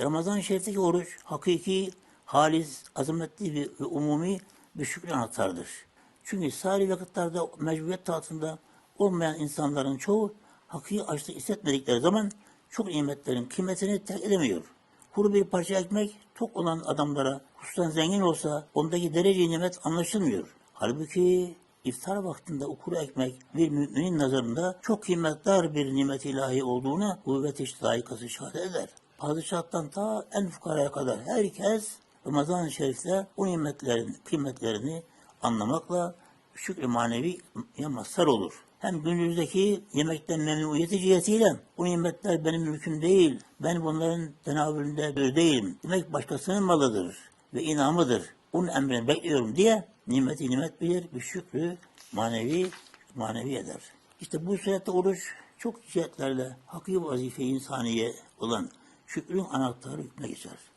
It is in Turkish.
Ramazan-ı Şerif'teki oruç hakiki, halis, azametli bir, ve umumi bir şükrü anahtardır. Çünkü sahili vakitlerde mecburiyet taatında olmayan insanların çoğu hakiki açlık hissetmedikleri zaman çok nimetlerin kıymetini terk edemiyor. Kuru bir parça ekmek tok olan adamlara hususan zengin olsa ondaki derece nimet anlaşılmıyor. Halbuki iftar vaktinde o kuru ekmek bir müminin nazarında çok kıymetli bir nimet ilahi olduğuna kuvvet-i layıkası şehadet eder. Padişahtan ta en fukaraya kadar herkes Ramazan-ı Şerif'te o nimetlerin kıymetlerini anlamakla şükrü maneviye mazhar olur. Hem günümüzdeki yemekten memnuniyeti cihetiyle bu nimetler benim mülküm değil, ben bunların tenavülünde değilim. Demek başkasının malıdır ve inamıdır. Onun emrini bekliyorum diye nimeti nimet bilir, bir şükrü manevi manevi eder. İşte bu surette oruç çok cihetlerle hakiki vazife insaniye olan şükrün anahtarı hükmüne geçer.